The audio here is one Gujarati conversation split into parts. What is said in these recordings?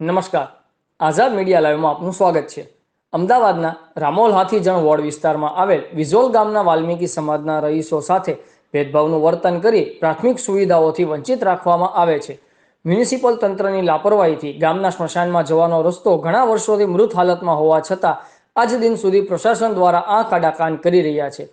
નમસ્કાર. આઝાદ મીડિયા લાઈવમાં આપનું સ્વાગત છે. અમદાવાદના રામોલ હાથીજણ વોર્ડ વિસ્તારમાં આવેલ વિઝોલ ગામના વાલ્મીકી સમાજના રહીશો સાથે ભેદભાવનું વર્તન કરી પ્રાથમિક સુવિધાઓથી વંચિત રાખવામાં આવે છે. મ્યુનિસિપલ તંત્રની લાપરવાહીથી ગામના સ્મશાનમાં જવાનો રસ્તો ઘણા વર્ષોથી મૃત હાલતમાં હોવા છતાં આજ દિન સુધી પ્રશાસન દ્વારા આંખ આડા કાન કરી રહ્યા છે.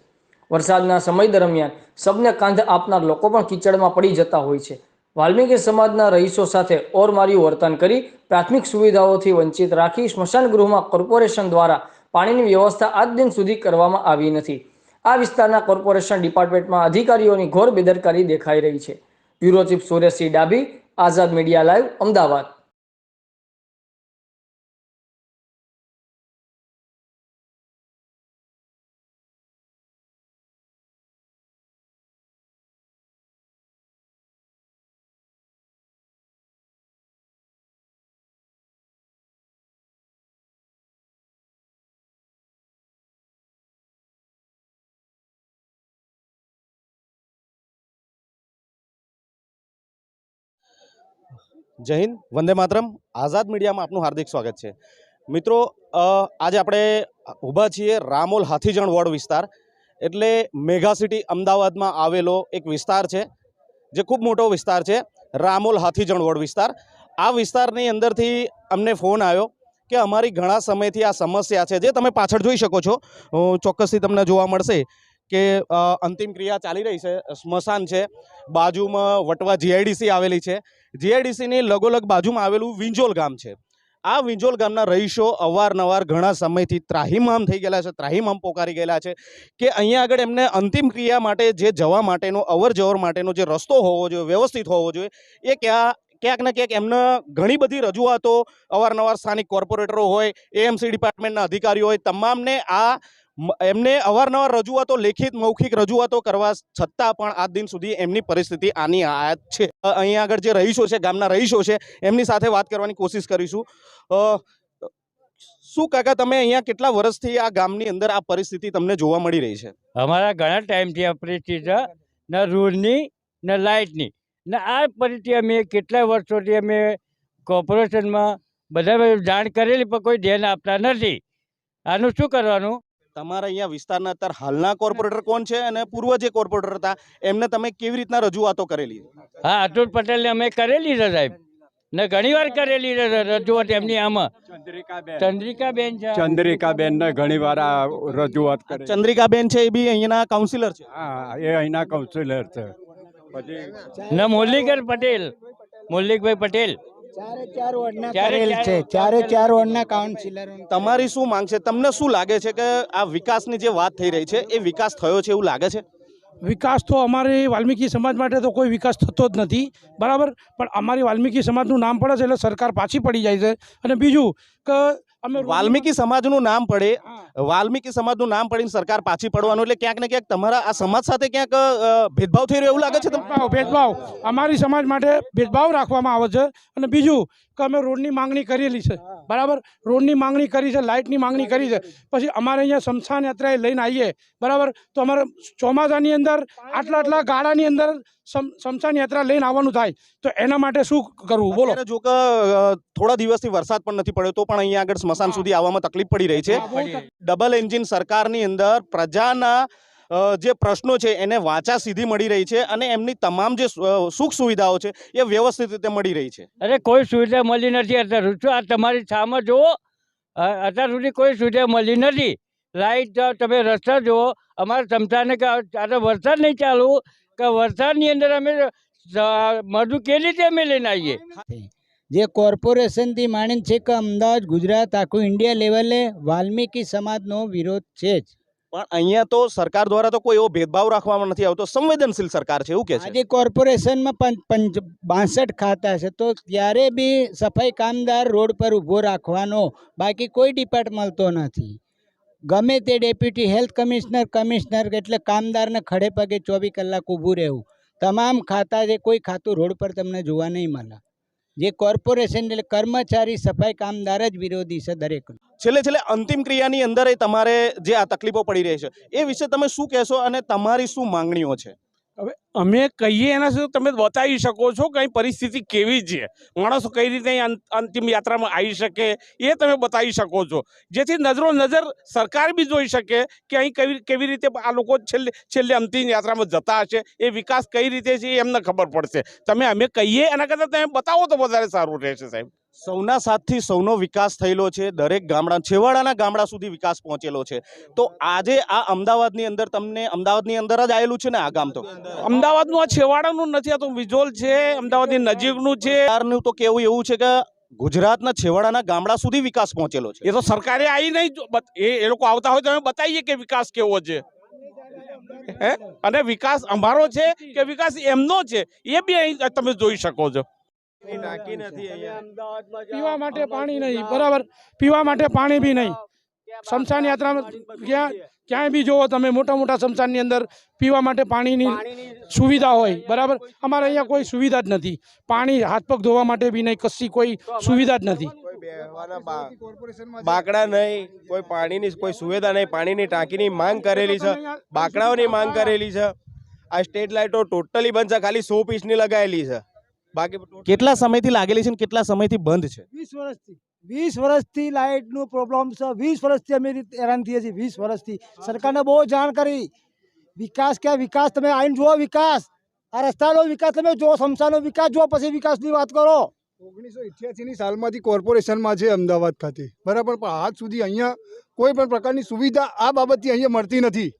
વરસાદના સમય દરમિયાન સબને કાંધ આપનાર લોકો પણ કીચડમાં પડી જતા હોય છે. વાલ્મીકી સમાજના રહીશો સાથે ઓરમાર્યું વર્તન કરી, પ્રાથમિક સુવિધાઓથી વંચિત રાખી, સ્મશાન ગૃહમાં કોર્પોરેશન દ્વારા પાણીની વ્યવસ્થા આજ દિન સુધી કરવામાં આવી નથી. આ વિસ્તારના કોર્પોરેશન ડિપાર્ટમેન્ટમાં અધિકારીઓની ઘોર બેદરકારી દેખાઈ રહી છે. Bureau chief Sureshsinh Dabhi, Azad media live, Ahmedabad. Jai Hind, Vande માતરમ. આઝાદ મીડિયામાં આપનું હાર્દિક સ્વાગત છે. મિત્રો આજે આપણે ઊભા છીએ રામોલ હાથીજણ વોર્ડ વિસ્તાર. એટલે મેગા સિટી અમદાવાદમાં આવેલો એક વિસ્તાર છે, જે ખૂબ મોટો વિસ્તાર છે, રામોલ હાથીજણ વોર્ડ વિસ્તાર. આ વિસ્તારની અંદરથી અમને ફોન આવ્યો કે અમારી ઘણા સમયથી આ સમસ્યા છે, જે તમે પાછળ જોઈ શકો છો. ચોક્કસથી તમને જોવા મળશે. કે અંતિમ ક્રિયા ચાલી રહી છે. સ્મશાન છે. બાજુમાં વટવા જીઆઈડીસી આવેલી છે. જીઆઈડીસીની લગોલગ બાજુમાં આવેલું વિંજોલ ગામ છે. આ વિંજોલ ગામના રહીશો અવારનવાર ઘણા સમયથી ત્રાહીમામ થઈ ગયેલા છે, ત્રાહીમામ પોકારી ગયેલા છે કે અહીંયા આગળ એમને અંતિમ ક્રિયા માટે જે જવા માટેનો, અવર માટેનો જે રસ્તો હોવો જોઈએ, વ્યવસ્થિત હોવો જોઈએ, એ ક્યાં, ક્યાંક ને ક્યાંક એમને ઘણી બધી રજૂઆતો અવારનવાર સ્થાનિક કોર્પોરેટરો હોય, એએમસી ડિપાર્ટમેન્ટના અધિકારીઓ હોય, તમામને આ એમને અવારનવાર રજૂઆતો, લેખિત, મૌખિક રજૂઆતો કરવા છતાં પણ આજ દિન સુધી એમની પરિસ્થિતિ આની આ છે. અહીંયા આગળ જે રહીશો છે, ગામના રહીશો છે, એમની સાથે વાત કરવાની કોશિશ કરીશું. શું કાકા તમે અહીંયા કેટલા વર્ષથી આ ગામની અંદર આ પરિસ્થિતિ તમને જોવા મળી રહી છે? અમારા ઘણા ટાઈમથી આ પરિસ્થિતિ ન રોડની, ન લાઇટની. ને આ પરિસ્થિતિ અમે કેટલા વર્ષોથી અમે કોર્પોરેશનમાં બધા જાણ કરેલી, પણ કોઈ ધ્યાન આપતા નથી. આનું શું કરવાનું? તમારા અહીંયા વિસ્તારના અત્યારે હાલના કોર્પોરેટર કોણ છે અને પૂર્વ જે કોર્પોરેટર હતા એમને તમે કેવી રીતના રજૂઆતો કરેલી? હા અતુલ પટેલને અમે કરેલી છે સાહેબ. ને ઘણી વાર કરેલી રજૂઆત એમની આમાં. ચંદ્રિકાબેન. છે ચંદ્રિકાબેન ને ઘણી વાર આ રજૂઆત કરી. ચંદ્રિકાબેન છે એ બી અહીંયાના કાઉન્સિલર છે? હા એ અહીંના કાઉન્સિલર છે. પછી ને મુરલીધર પટેલ. મુરલીકભાઈ પટેલ. ચારે ચાર વોર્ડના કરેલ છે. ચારે ચાર વોર્ડના કાઉન્સિલરો તમારી શું માંગ છે? તમને શું લાગે છે કે આ વિકાસની જે વાત થઈ રહી છે એ વિકાસ થયો છે એવું લાગે છે? વિકાસ તો અમારી વાલ્મીકી સમાજ માટે તો કોઈ વિકાસ થતો જ નથી. બરાબર? પણ અમારી વાલ્મીકી સમાજનું નામ પડે છે એટલે સરકાર પાછી પડી જાય છે. અને બીજું કે વાલ્મીકી સમાજનું નામ પડે. વાલ્મીકી સમાજનું નામ પડીને સરકાર પાછી પડવાનું એટલે ક્યાંક ને ક્યાંક તમારા આ સમાજ સાથે ક્યાંક ભેદભાવ થઈ રહ્યો એવું લાગે છે ભેદભાવ. અમારી સમાજ માટે ભેદભાવ રાખવામાં આવે છે. અને બીજું કે અમે રોડની માંગણી કરેલી છે. બરાબર? રોડની માંગણી કરી છે લાઇટની માંગણી કરી છે. પછી અમારે અહીંયા શમશાન યાત્રાએ લઈને આવીએ. બરાબર? તો અમારે ચોમાસાની અંદર આટલા આટલા ગાળાની અંદર શમ- શમશાન યાત્રા લઈને આવવાનું થાય. તો એના માટે શું કરવું? બોલો. જો કે થોડા દિવસથી વરસાદ પણ નથી પડ્યો તો પણ અહીંયા આગળ સ્મશાન સુધી આવવામાં તકલીફ પડી રહી છે. ડબલ એન્જિન સરકારની અંદર પ્રજાના જે પ્રશ્નો છે એને વાચા સીધી મળી રહી છે અને એમની તમામ જે સુખ સુવિધાઓ છે એ વ્યવસ્થિત રીતે મળી રહી છે. અરે કોઈ સુવિધા મળી નથી અત્યાર સુધી. આ તમારી સામે જુઓ? અત્યાર સુધી કોઈ સુવિધા મળી નથી. લાઈટ તમે રસ્તા જુઓ. અમારા ચમચાને કે આ તો વરસાદ નહીં ચાલુ. કે વરસાદની અંદર અમે મધુ કેવી રીતે અમે લઈને આવીએ? જે કોર્પોરેશનથી માણીને છે કે અમદાવાદ ગુજરાત આખું ઇન્ડિયા લેવલે વાલ્મીકી સમાજનો વિરોધ છે જ. પણ અહીંયા તો સરકાર દ્વારા તો કોઈ એવો ભેદભાવ રાખવામાં નથી આવતો. સંવેદનશીલ સરકાર છે, એવું કે છે? આજે કોર્પોરેશનમાં બાસઠ ખાતા છે, તો ત્યારે બી સફાઈ કામદાર રોડ પર ઊભો રાખવાનો બાકી કોઈ ડિપાર્ટ મળતો નથી. ગમે તે ડેપ્યુટી હેલ્થ કમિશનર કમિશનર એટલે કામદારને ખડે પગે ચોવીસ કલાક ઊભું રહેવું. તમામ ખાતા જે કોઈ ખાતું રોડ પર તમને જોવા નહીં મળે. જે કોર્પોરેશન એટલે કર્મચારી સફાઈ કામદાર જ વિરોધી છે દરેક. છેલ્લે છેલ્લે અંતિમ ક્રિયાની અંદર તમારે જે આ તકલીફો પડી રહી છે, એ વિશે તમે શું કહેશો અને તમારી શું માંગણીઓ છે? હવે અમે કહીએ એના સુધી તમે બતાવી શકો છો કે પરિસ્થિતિ કેવી છે. માણસો કઈ રીતે અંતિમ યાત્રામાં આવી શકે એ તમે બતાવી શકો છો. જેથી નજરો નજર સરકાર બી જોઈ શકે કે અહીં કેવી કેવી રીતે આ લોકો છેલ્લે છેલ્લે અંતિમ યાત્રામાં જતા હશે, એ વિકાસ કઈ રીતે છે એ એમને ખબર પડશે. તમે અમે કહીએ એના કરતાં તમે બતાવો તો વધારે સારું રહેશે સાહેબ. સૌના સાથથી સૌનો વિકાસ થયેલો છે દરેક ગામડા છેવાડાના ગામડા સુધી વિકાસ પહોંચેલો છે. તો આજે આ અમદાવાદની અંદર તમને અમદાવાદની અંદર જ આવેલું છે ને આ ગામ તો? અમદાવાદનું આ છેવાડાનું નથી આ તો વિજોલ છે અમદાવાદની નજીકનું છે. સરકારનું તો કેવું એવું છે કે ગુજરાતના છેવાડાના ગામડા સુધી વિકાસ પહોંચેલો છે. એ તો સરકારે આવી નહીં એ એ લોકો આવતા હોય તો અમે બતાવીએ કે વિકાસ કેવો છે. હે? અને વિકાસ અમારો છે કે વિકાસ એમનો છે? એ બી અહીં તમે જોઈ શકો છો. પીવા માટે પાણી નહીં બરાબર? પીવા માટે પાણી બી નહીં. શમશાન યાત્રામાં ક્યાં ક્યાંય બી જોવો તમે મોટા મોટા શમશાનની અંદર પીવા માટે પાણીની સુવિધા હોય બરાબર? અમારે અહીંયા કોઈ સુવિધા જ નથી. પાણી હાથ પગ ધોવા માટે બી નહીં કશી કોઈ સુવિધા જ નથી. બાકડા નહીં કોઈ પાણીની કોઈ સુવિધા નહીં. પાણીની ટાંકીની માંગ કરેલી છે. બાકડાઓની માંગ કરેલી છે. આ સ્ટેટ લાઇટો ટોટલી બંધ છે. ખાલી સો પીસની લગાવેલી છે. બાકી કેટલા સમયથી લાગેલી છે ને કેટલા સમયથી બંધ છે? વીસ વર્ષથી વીસ વર્ષથી લાઇટનું પ્રોબ્લેમ છે. વીસ વર્ષથી અમે હેરાન થઈએ છીએ વીસ વર્ષથી. સરકારને બહુ જાણ કરી વિકાસ ક્યાં? વિકાસ તમે આવીને જુઓ વિકાસ. આ રસ્તાનો વિકાસ તમે જુઓ સમસાનો વિકાસ જુઓ પછી વિકાસની વાત કરો. ઓગણીસો ઇઠ્યાસીની સાલમાંથી કોર્પોરેશનમાં છે અમદાવાદ ખાતે. બરાબર પણ આજ સુધી અહીંયા કોઈ પણ પ્રકારની સુવિધા આ બાબતથી અહીંયા મળતી નથી.